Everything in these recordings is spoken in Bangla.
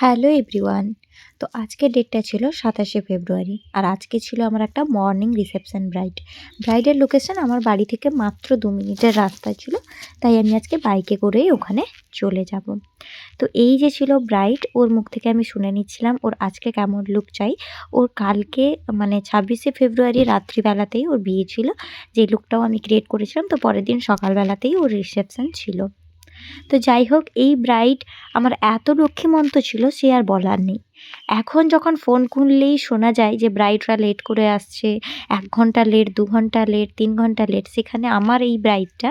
Hello everyone. তো আজকের ডেটটা ছিল সাতাশে ফেব্রুয়ারি আর আজকে ছিল আমার একটা মর্নিং রিসেপশন ব্রাইড। ব্রাইডের লোকেশন আমার বাড়ি থেকে মাত্র দু মিনিটের রাস্তা ছিল, তাই আমি আজকে বাইকে করেই ওখানে চলে যাব। তো এই যে ছিল ব্রাইড, ওর মুখ থেকে আমি শুনে নিচ্ছিলাম ওর আজকে কেমন লুক চাই। ওর কালকে মানে ছাব্বিশে ফেব্রুয়ারি রাত্রিবেলাতেই ওর বিয়ে ছিল যে লুকটাও আমি ক্রিয়েট করেছিলাম, তো পরের দিন সকালবেলাতেই ওর রিসেপশন ছিল। তো যাই হোক, এই ব্রাইড আমার এত লক্ষ্মীমন্ত ছিল সে আর বলার নেই। এখন যখন ফোন খুললেই শোনা যায় যে ব্রাইডরা লেট করে আসছে, এক ঘণ্টা লেট দু ঘণ্টা লেট তিন ঘণ্টা লেট সেখানে আমার এই ব্রাইডটা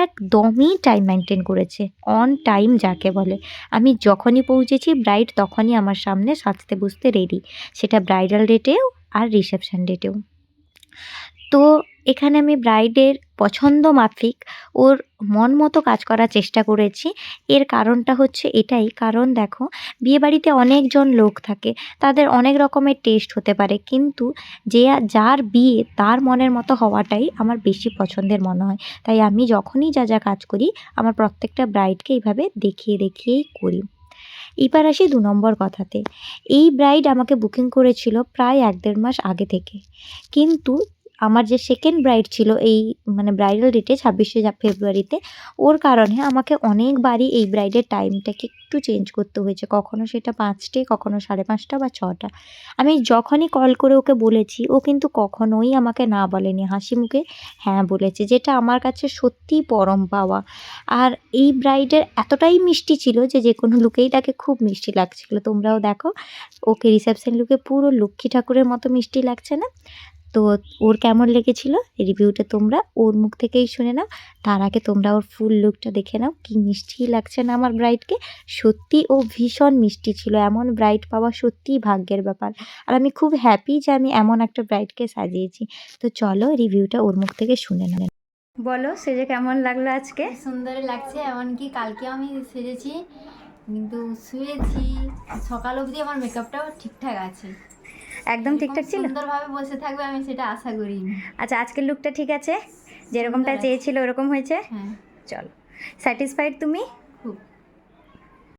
একদমই টাইম মেনটেন করেছে অন টাইম যাকে বলে। আমি যখনই পৌঁছেছি ব্রাইড তখনই আমার সামনে সাজতে বুঝতে রেডি সেটা ব্রাইডাল ডেটেও আর রিসেপশান ডেটেও তো এখানে আমি ব্রাইডের পছন্দ মাফিক ওর মন মতো কাজ করার চেষ্টা করেছি। এর কারণটা হচ্ছে এটাই। কারণ দেখো, বিয়েবাড়িতে অনেকজন লোক থাকে, তাদের অনেক রকমের টেস্ট হতে পারে। কিন্তু যে যার বিয়ে তার মনের মতো হওয়াটাই আমার বেশি পছন্দের মনে হয়। তাই আমি যখনই যা যা কাজ করি, আমার প্রত্যেকটা ব্রাইডকে এইভাবে দেখিয়ে দেখিয়েই করি। এবার আসি দু নম্বর কথাতে। এই ব্রাইড আমাকে বুকিং করেছিল প্রায় এক দেড় মাস আগে থেকে। কিন্তু আমার যে সেকেন্ড ব্রাইড ছিল, এই মানে ব্রাইডাল ডেটে ছাব্বিশে ফেব্রুয়ারিতে ওর কারণে আমাকে অনেকবারই এই ব্রাইডের টাইমটাকে একটু চেঞ্জ করতে হয়েছে। কখনো সেটা পাঁচটে, কখনো সাড়ে পাঁচটা বা ছটা। আমি যখনই কল করে ওকে বলেছি, ও কিন্তু কখনোই আমাকে না বলেনি। হাসি মুখে হ্যাঁ বলেছে, যেটা আমার কাছে সত্যিই পরম পাওয়া। আর এই ব্রাইডের এতটাই মিষ্টি ছিল যে যে কোনো লুকেই তাকে খুব মিষ্টি লাগছিল। তোমরাও দেখো, ওকে রিসেপশন লুকে পুরো লক্ষ্মী ঠাকুরের মতো মিষ্টি লাগছে না? তো ওর কেমন লেগেছিল? রিভিউটা তোমরা ওর মুখ থেকেই শুনে নাও। তার আগে তোমরা ওর ফুল লুকটা দেখে নাও। কি মিষ্টি লাগছে না আমার ব্রাইডকে সত্যি ও ভীষণ মিষ্টি ছিল। এমন ব্রাইড পাওয়া সত্যিই ভাগ্যের ব্যাপার। আর আমি খুব হ্যাপি যে আমি এমন একটা ব্রাইডকে সাজিয়েছি। তো চলো রিভিউটা ওর মুখ থেকে শুনে নেন বলো, সেজে কেমন লাগল আজকে? সুন্দর লাগছে, এমনকি কালকে আমি সেজেছি। কিন্তু শুয়েছি। সকাল অবধি আমার মেকআপটাও ঠিকঠাক আছে। একদম ঠিকঠাক ছিল? সুন্দরভাবে বসে থাকবে আমি সেটা আশা করি আচ্ছা আজকের লুকটা ঠিক আছে? যেরকমটা চেয়েছিল ওরকম হয়েছে? হ্যাঁ। চলো। স্যাটিসফাইড তুমি?